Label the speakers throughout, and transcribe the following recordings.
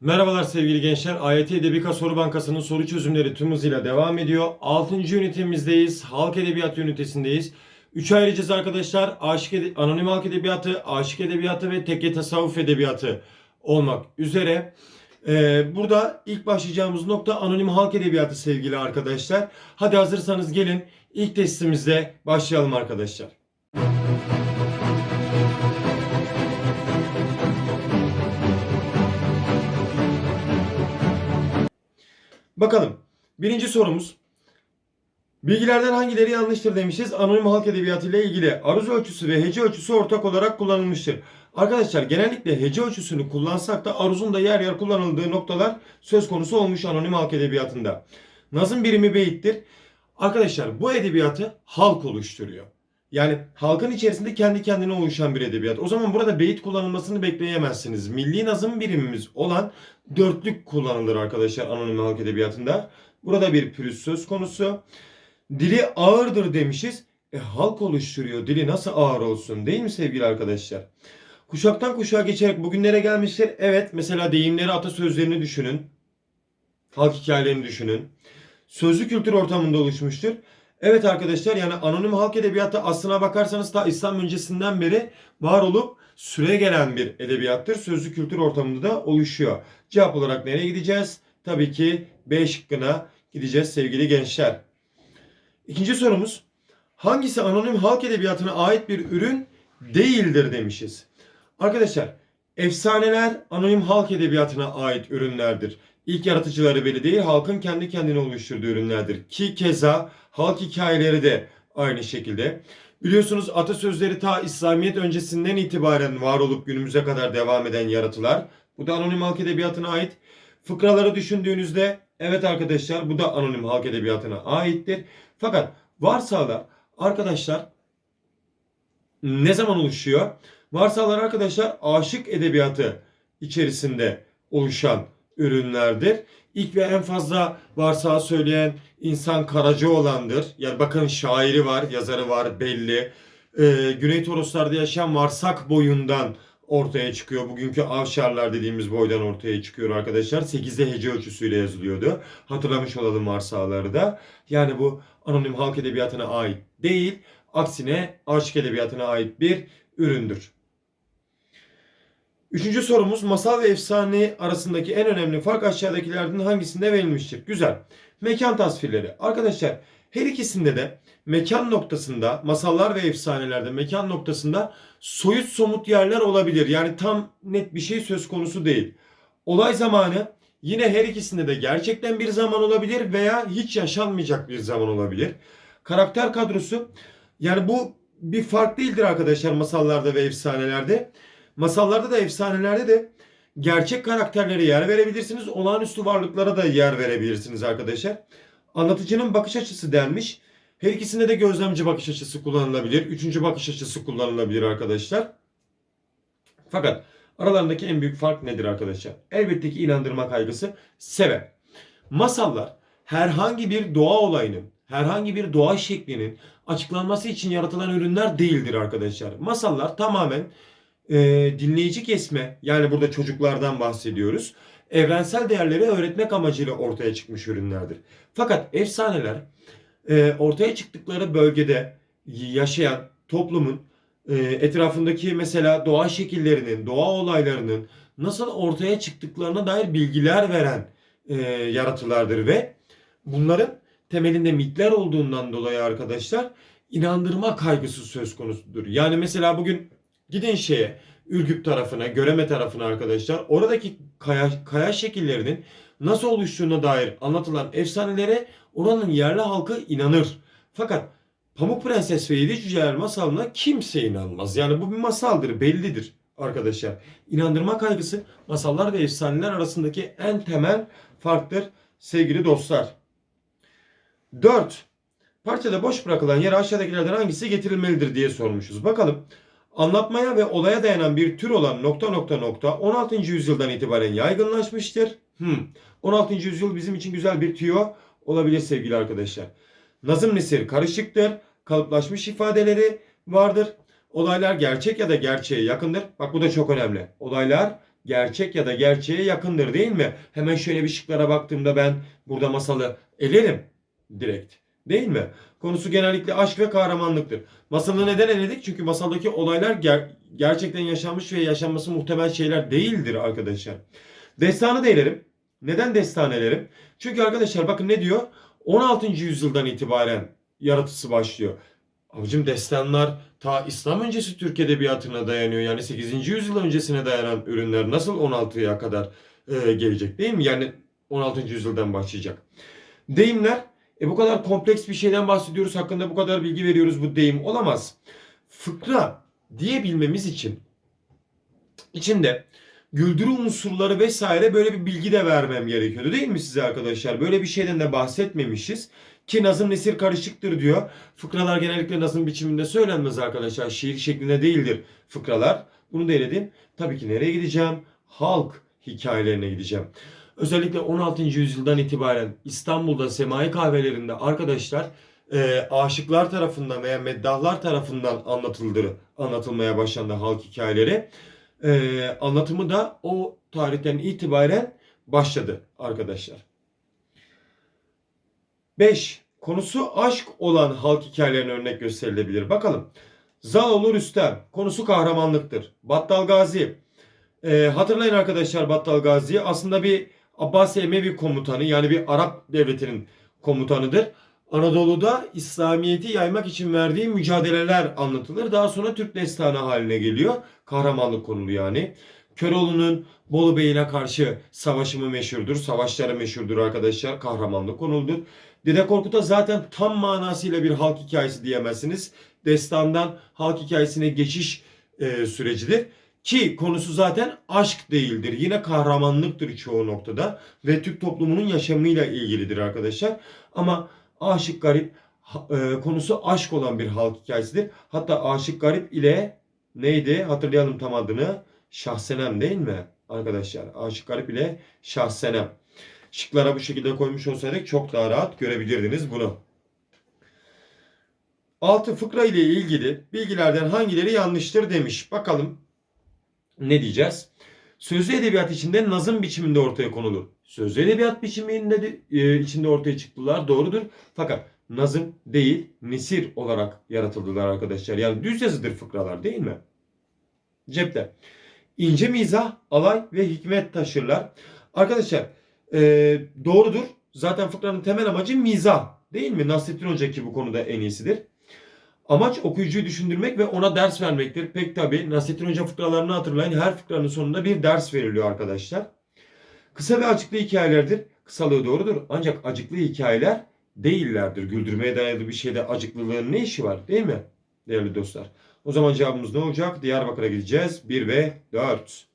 Speaker 1: Merhabalar sevgili gençler. AYT Edebika Soru Bankası'nın soru çözümleri tüm hızıyla devam ediyor. 6. ünitemizdeyiz. Halk Edebiyatı ünitesindeyiz. 3 ayıracağız arkadaşlar. Aşık ede- Anonim Halk Edebiyatı, Aşık Edebiyatı ve Tekke Tasavvuf Edebiyatı olmak üzere. Ee, burada ilk başlayacağımız nokta Anonim Halk Edebiyatı sevgili arkadaşlar. Hadi hazırsanız gelin ilk testimizde başlayalım arkadaşlar. Bakalım. Birinci sorumuz. Bilgilerden hangileri yanlıştır demişiz. Anonim halk edebiyatı ile ilgili aruz ölçüsü ve hece ölçüsü ortak olarak kullanılmıştır. Arkadaşlar genellikle hece ölçüsünü kullansak da aruzun da yer yer kullanıldığı noktalar söz konusu olmuş anonim halk edebiyatında. Nazım birimi beyittir. Arkadaşlar bu edebiyatı halk oluşturuyor. Yani halkın içerisinde kendi kendine oluşan bir edebiyat. O zaman burada beyit kullanılmasını bekleyemezsiniz. Milli nazım birimimiz olan dörtlük kullanılır arkadaşlar anonim halk edebiyatında. Burada bir pürüz söz konusu. Dili ağırdır demişiz. E halk oluşturuyor. Dili nasıl ağır olsun değil mi sevgili arkadaşlar? Kuşaktan kuşağa geçerek bugünlere gelmiştir. Evet mesela deyimleri atasözlerini düşünün. Halk hikayelerini düşünün. Sözlü kültür ortamında oluşmuştur. Evet arkadaşlar yani anonim halk edebiyatı aslına bakarsanız ta İslam öncesinden beri var olup süre gelen bir edebiyattır. Sözlü kültür ortamında da oluşuyor. Cevap olarak nereye gideceğiz? Tabii ki B şıkkına gideceğiz sevgili gençler. İkinci sorumuz. Hangisi anonim halk edebiyatına ait bir ürün değildir demişiz. Arkadaşlar efsaneler anonim halk edebiyatına ait ürünlerdir. İlk yaratıcıları değil, halkın kendi kendine oluşturduğu ürünlerdir. Ki keza halk hikayeleri de aynı şekilde. Biliyorsunuz atasözleri ta İslamiyet öncesinden itibaren var olup günümüze kadar devam eden yaratılar. Bu da anonim halk edebiyatına ait. Fıkraları düşündüğünüzde evet arkadaşlar bu da anonim halk edebiyatına aittir. Fakat varsağlar arkadaşlar ne zaman oluşuyor? Varsağlar arkadaşlar aşık edebiyatı içerisinde oluşan ürünlerdir. İlk ve en fazla varsağı söyleyen insan Karacaoğlan'dır. Yani bakın şairi var, yazarı var belli. Ee, Güney Toroslar'da yaşayan varsak boyundan ortaya çıkıyor. Bugünkü avşarlar dediğimiz boydan ortaya çıkıyor arkadaşlar. 8'de hece ölçüsüyle yazılıyordu. Hatırlamış olalım varsağları da. Yani bu anonim halk edebiyatına ait değil. Aksine aşk edebiyatına ait bir üründür. Üçüncü sorumuz masal ve efsane arasındaki en önemli fark aşağıdakilerden hangisinde verilmiştir? Güzel. Mekan tasvirleri. Arkadaşlar her ikisinde de mekan noktasında masallar ve efsanelerde mekan noktasında soyut somut yerler olabilir. Yani tam net bir şey söz konusu değil. Olay zamanı yine her ikisinde de gerçekten bir zaman olabilir veya hiç yaşanmayacak bir zaman olabilir. Karakter kadrosu yani bu bir fark değildir arkadaşlar masallarda ve efsanelerde. Masallarda da efsanelerde de gerçek karakterlere yer verebilirsiniz. Olağanüstü varlıklara da yer verebilirsiniz arkadaşlar. Anlatıcının bakış açısı denmiş. Her ikisinde de gözlemci bakış açısı kullanılabilir. Üçüncü bakış açısı kullanılabilir arkadaşlar. Fakat aralarındaki en büyük fark nedir arkadaşlar? Elbette ki inandırma kaygısı sebep. Masallar herhangi bir doğa olayının, herhangi bir doğa şeklinin açıklanması için yaratılan ürünler değildir arkadaşlar. Masallar tamamen e, dinleyici kesme yani burada çocuklardan bahsediyoruz. Evrensel değerleri öğretmek amacıyla ortaya çıkmış ürünlerdir. Fakat efsaneler e, ortaya çıktıkları bölgede yaşayan toplumun e, etrafındaki mesela doğa şekillerinin, doğa olaylarının nasıl ortaya çıktıklarına dair bilgiler veren e, yaratılardır ve bunların temelinde mitler olduğundan dolayı arkadaşlar inandırma kaygısı söz konusudur. Yani mesela bugün gidin şeye Ürgüp tarafına, Göreme tarafına arkadaşlar oradaki kaya, kaya şekillerinin nasıl oluştuğuna dair anlatılan efsanelere oranın yerli halkı inanır. Fakat Pamuk Prenses ve Yedi Cüceler masalına kimse inanmaz. Yani bu bir masaldır, bellidir arkadaşlar. İnandırma kaygısı masallar ve efsaneler arasındaki en temel farktır sevgili dostlar. 4. Parçada boş bırakılan yere aşağıdakilerden hangisi getirilmelidir diye sormuşuz. Bakalım. Anlatmaya ve olaya dayanan bir tür olan nokta nokta nokta 16. yüzyıldan itibaren yaygınlaşmıştır. Hmm. 16. yüzyıl bizim için güzel bir tüyo olabilir sevgili arkadaşlar. Nazım nesir karışıktır. Kalıplaşmış ifadeleri vardır. Olaylar gerçek ya da gerçeğe yakındır. Bak bu da çok önemli. Olaylar gerçek ya da gerçeğe yakındır değil mi? Hemen şöyle bir şıklara baktığımda ben burada masalı elerim direkt. Değil mi? Konusu genellikle aşk ve kahramanlıktır. Masalı neden eledik? Çünkü masaldaki olaylar ger- gerçekten yaşanmış ve yaşanması muhtemel şeyler değildir arkadaşlar. Destanı da elerim. Neden destan elerim? Çünkü arkadaşlar bakın ne diyor? 16. yüzyıldan itibaren yaratısı başlıyor. Abicim destanlar ta İslam öncesi Türk edebiyatına dayanıyor. Yani 8. yüzyıl öncesine dayanan ürünler nasıl 16'ya kadar e, gelecek değil mi? Yani 16. yüzyıldan başlayacak. Deyimler e bu kadar kompleks bir şeyden bahsediyoruz. Hakkında bu kadar bilgi veriyoruz. Bu deyim olamaz. Fıkra diyebilmemiz için içinde güldürü unsurları vesaire böyle bir bilgi de vermem gerekiyordu değil mi size arkadaşlar? Böyle bir şeyden de bahsetmemişiz. Ki nazım nesir karışıktır diyor. Fıkralar genellikle nazım biçiminde söylenmez arkadaşlar. Şiir şeklinde değildir fıkralar. Bunu da eledim. Tabii ki nereye gideceğim? Halk hikayelerine gideceğim. Özellikle 16. yüzyıldan itibaren İstanbul'da semai kahvelerinde arkadaşlar e, aşıklar tarafından veya meddahlar tarafından anlatıldı, anlatılmaya başlandı halk hikayeleri. E, anlatımı da o tarihten itibaren başladı arkadaşlar. 5. Konusu aşk olan halk hikayelerine örnek gösterilebilir. Bakalım. Zaloğlu Rüstem. Konusu kahramanlıktır. Battal Gazi. E, hatırlayın arkadaşlar Battal Gazi'yi. Aslında bir Abbasi Emevi komutanı yani bir Arap devletinin komutanıdır. Anadolu'da İslamiyet'i yaymak için verdiği mücadeleler anlatılır. Daha sonra Türk destanı haline geliyor. Kahramanlık konulu yani. Köroğlu'nun Bolu Bey'ine karşı savaşı mı meşhurdur? Savaşları meşhurdur arkadaşlar. Kahramanlık konuludur. Dede Korkut'a zaten tam manasıyla bir halk hikayesi diyemezsiniz. Destandan halk hikayesine geçiş e, sürecidir. Ki konusu zaten aşk değildir. Yine kahramanlıktır çoğu noktada. Ve Türk toplumunun yaşamıyla ilgilidir arkadaşlar. Ama Aşık Garip e, konusu aşk olan bir halk hikayesidir. Hatta Aşık Garip ile neydi? Hatırlayalım tam adını. Şahsenem değil mi? Arkadaşlar Aşık Garip ile Şahsenem. Şıklara bu şekilde koymuş olsaydık çok daha rahat görebilirdiniz bunu. 6 fıkra ile ilgili bilgilerden hangileri yanlıştır demiş. Bakalım ne diyeceğiz? Sözlü edebiyat içinde nazım biçiminde ortaya konulur. Sözlü edebiyat biçiminde de, e, içinde ortaya çıktılar doğrudur. Fakat nazım değil nesir olarak yaratıldılar arkadaşlar. Yani düz yazıdır fıkralar değil mi? Cepte. İnce mizah, alay ve hikmet taşırlar. Arkadaşlar e, doğrudur. Zaten fıkranın temel amacı mizah değil mi? Nasrettin Hoca ki bu konuda en iyisidir. Amaç okuyucuyu düşündürmek ve ona ders vermektir. Pek tabi Nasrettin Hoca fıkralarını hatırlayın. Her fıkranın sonunda bir ders veriliyor arkadaşlar. Kısa ve acıklı hikayelerdir. Kısalığı doğrudur. Ancak acıklı hikayeler değillerdir. Güldürmeye dayalı bir şeyde acıklılığın ne işi var değil mi? Değerli dostlar. O zaman cevabımız ne olacak? Diyarbakır'a gideceğiz. 1 ve 4.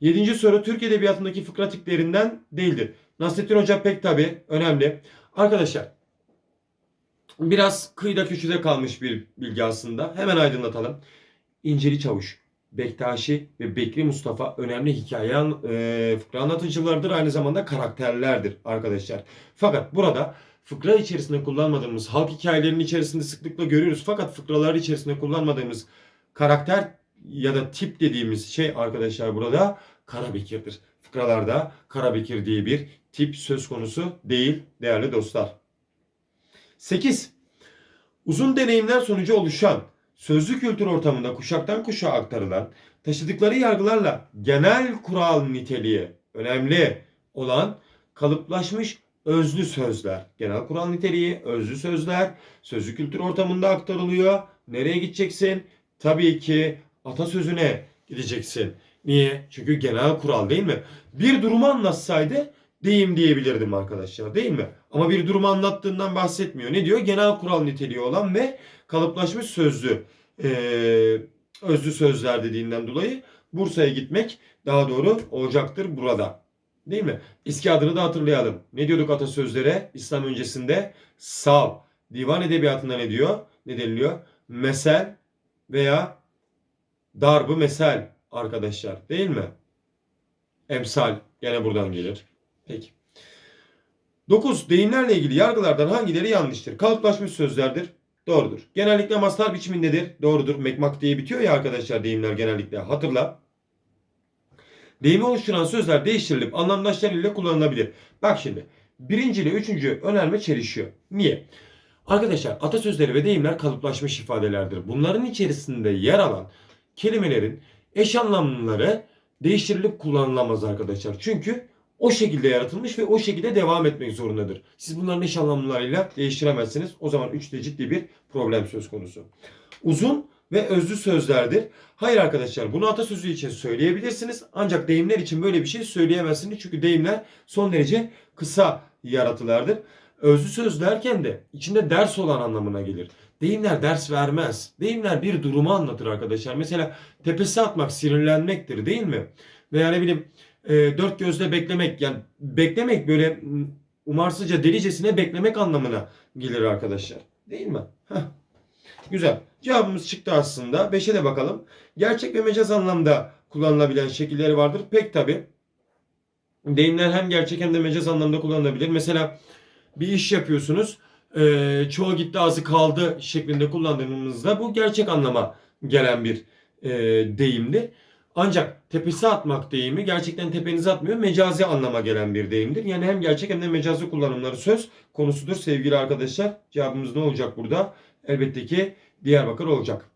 Speaker 1: Yedinci soru Türk Edebiyatı'ndaki fıkra tiplerinden değildir. Nasrettin Hoca pek tabi önemli. Arkadaşlar biraz kıyıda köşede kalmış bir bilgi aslında. Hemen aydınlatalım. İnceli Çavuş, Bektaşi ve Bekri Mustafa önemli hikaye e, fıkra anlatıcılardır. Aynı zamanda karakterlerdir arkadaşlar. Fakat burada fıkra içerisinde kullanmadığımız halk hikayelerinin içerisinde sıklıkla görüyoruz. Fakat fıkralar içerisinde kullanmadığımız karakter ya da tip dediğimiz şey arkadaşlar burada Karabekir'dir. Fıkralarda Karabekir diye bir tip söz konusu değil değerli dostlar. 8. Uzun deneyimler sonucu oluşan, sözlü kültür ortamında kuşaktan kuşağa aktarılan, taşıdıkları yargılarla genel kural niteliği önemli olan kalıplaşmış özlü sözler. Genel kural niteliği, özlü sözler, sözlü kültür ortamında aktarılıyor. Nereye gideceksin? Tabii ki atasözüne gideceksin. Niye? Çünkü genel kural değil mi? Bir durumu anlatsaydı deyim diyebilirdim arkadaşlar değil mi? Ama bir durumu anlattığından bahsetmiyor. Ne diyor? Genel kural niteliği olan ve kalıplaşmış sözlü eee, özlü sözler dediğinden dolayı Bursa'ya gitmek daha doğru olacaktır burada. Değil mi? Eski adını da hatırlayalım. Ne diyorduk atasözlere İslam öncesinde? Sav. Divan edebiyatında ne diyor? Ne deniliyor? Mesel veya darbı mesel arkadaşlar değil mi? Emsal gene buradan gelir. Peki. 9. Deyimlerle ilgili yargılardan hangileri yanlıştır? Kalıplaşmış sözlerdir. Doğrudur. Genellikle mastar biçimindedir. Doğrudur. Mekmak diye bitiyor ya arkadaşlar deyimler genellikle. Hatırla. Deyimi oluşturan sözler değiştirilip anlamdaşlar ile kullanılabilir. Bak şimdi birinci ile üçüncü önerme çelişiyor. Niye? Arkadaşlar atasözleri ve deyimler kalıplaşmış ifadelerdir. Bunların içerisinde yer alan kelimelerin eş anlamlıları değiştirilip kullanılamaz arkadaşlar. Çünkü o şekilde yaratılmış ve o şekilde devam etmek zorundadır. Siz bunların eş anlamlılarıyla değiştiremezsiniz. O zaman üçte ciddi bir problem söz konusu. Uzun ve özlü sözlerdir. Hayır arkadaşlar bunu atasözü için söyleyebilirsiniz. Ancak deyimler için böyle bir şey söyleyemezsiniz. Çünkü deyimler son derece kısa yaratılardır. Özlü söz derken de içinde ders olan anlamına gelir. Deyimler ders vermez. Deyimler bir durumu anlatır arkadaşlar. Mesela tepesi atmak sinirlenmektir değil mi? Veya ne bileyim e, dört gözle beklemek yani beklemek böyle umarsızca delicesine beklemek anlamına gelir arkadaşlar. Değil mi? Heh. Güzel. Cevabımız çıktı aslında. 5'e de bakalım. Gerçek ve mecaz anlamda kullanılabilen şekilleri vardır. Pek tabi. Deyimler hem gerçek hem de mecaz anlamda kullanılabilir. Mesela bir iş yapıyorsunuz. eee, çoğu gitti azı kaldı şeklinde kullandığımızda bu gerçek anlama gelen bir eee deyimdir. Ancak tepesi atmak deyimi gerçekten tepenizi atmıyor. Mecazi anlama gelen bir deyimdir. Yani hem gerçek hem de mecazi kullanımları söz konusudur sevgili arkadaşlar. Cevabımız ne olacak burada? Elbette ki Diyarbakır olacak.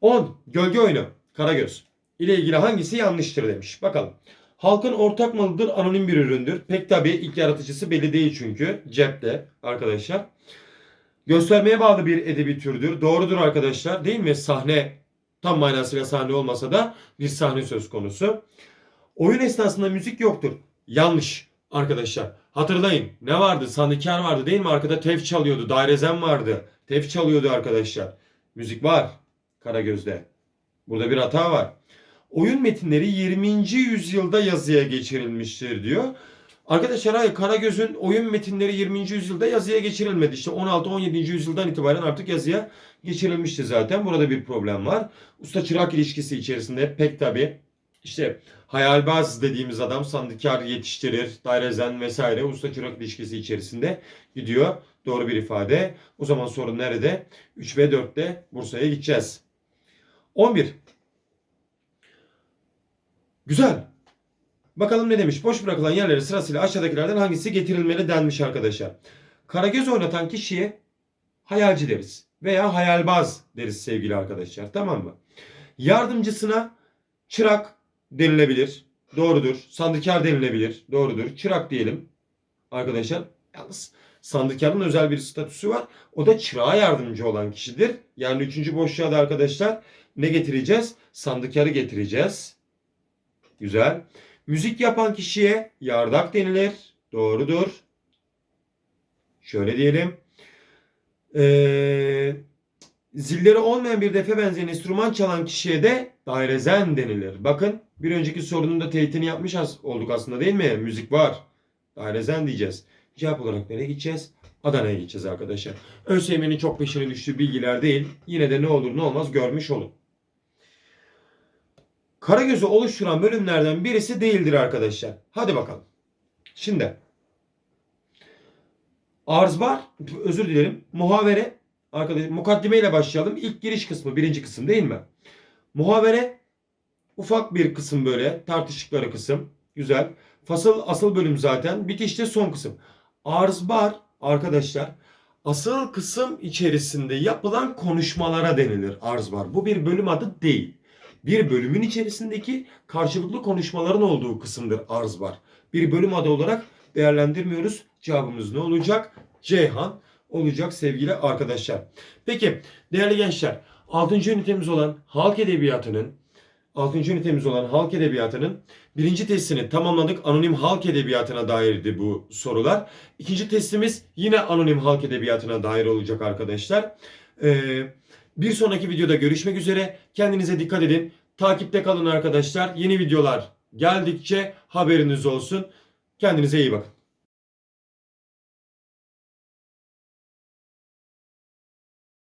Speaker 1: 10. Gölge oyunu. Karagöz. ile ilgili hangisi yanlıştır demiş. Bakalım. Halkın ortak malıdır, anonim bir üründür. Pek tabii ilk yaratıcısı belli değil çünkü. Cepte arkadaşlar. Göstermeye bağlı bir edebi türdür. Doğrudur arkadaşlar değil mi? Sahne tam manasıyla sahne olmasa da bir sahne söz konusu. Oyun esnasında müzik yoktur. Yanlış arkadaşlar. Hatırlayın ne vardı? Sandikar vardı değil mi? Arkada tef çalıyordu. Dairezen vardı. Tef çalıyordu arkadaşlar. Müzik var. Karagöz'de. Burada bir hata var. Oyun metinleri 20. yüzyılda yazıya geçirilmiştir diyor. Arkadaşlar hayır Karagöz'ün oyun metinleri 20. yüzyılda yazıya geçirilmedi. İşte 16-17. yüzyıldan itibaren artık yazıya geçirilmişti zaten. Burada bir problem var. Usta çırak ilişkisi içerisinde pek tabi işte hayalbaz dediğimiz adam sandıkar yetiştirir, dairezen vesaire usta çırak ilişkisi içerisinde gidiyor. Doğru bir ifade. O zaman sorun nerede? 3 ve 4'te Bursa'ya gideceğiz. 11. Güzel. Bakalım ne demiş? Boş bırakılan yerlere sırasıyla aşağıdakilerden hangisi getirilmeli denmiş arkadaşlar. Karagöz oynatan kişiye hayalci deriz. Veya hayalbaz deriz sevgili arkadaşlar. Tamam mı? Yardımcısına çırak denilebilir. Doğrudur. Sandıkar denilebilir. Doğrudur. Çırak diyelim. Arkadaşlar yalnız sandıkarın özel bir statüsü var. O da çırağa yardımcı olan kişidir. Yani üçüncü boşluğa da arkadaşlar ne getireceğiz? Sandıkarı getireceğiz. Güzel. Müzik yapan kişiye yardak denilir. Doğrudur. Şöyle diyelim. Ee, zilleri olmayan bir defe benzeyen enstrüman çalan kişiye de dairezen denilir. Bakın bir önceki sorunun da teyitini yapmış olduk aslında değil mi? Müzik var. Dairezen diyeceğiz. Cevap olarak nereye gideceğiz? Adana'ya gideceğiz arkadaşlar. ÖSYM'nin çok peşine düştüğü bilgiler değil. Yine de ne olur ne olmaz görmüş olun. Karagöz'ü oluşturan bölümlerden birisi değildir arkadaşlar. Hadi bakalım. Şimdi arz var, özür dilerim. Muhavere arkadaş mukaddime ile başlayalım. İlk giriş kısmı, birinci kısım değil mi? Muhavere ufak bir kısım böyle, tartıştıkları kısım. Güzel. Fasıl asıl bölüm zaten. Bitişte son kısım. Arz var arkadaşlar. Asıl kısım içerisinde yapılan konuşmalara denilir arz var. Bu bir bölüm adı değil bir bölümün içerisindeki karşılıklı konuşmaların olduğu kısımdır arz var. Bir bölüm adı olarak değerlendirmiyoruz. Cevabımız ne olacak? Ceyhan olacak sevgili arkadaşlar. Peki değerli gençler 6. ünitemiz olan halk edebiyatının 6. ünitemiz olan halk edebiyatının birinci testini tamamladık. Anonim halk edebiyatına dairdi bu sorular. İkinci testimiz yine anonim halk edebiyatına dair olacak arkadaşlar. Ee, bir sonraki videoda görüşmek üzere. Kendinize dikkat edin. Takipte kalın arkadaşlar. Yeni videolar geldikçe haberiniz olsun. Kendinize iyi bakın.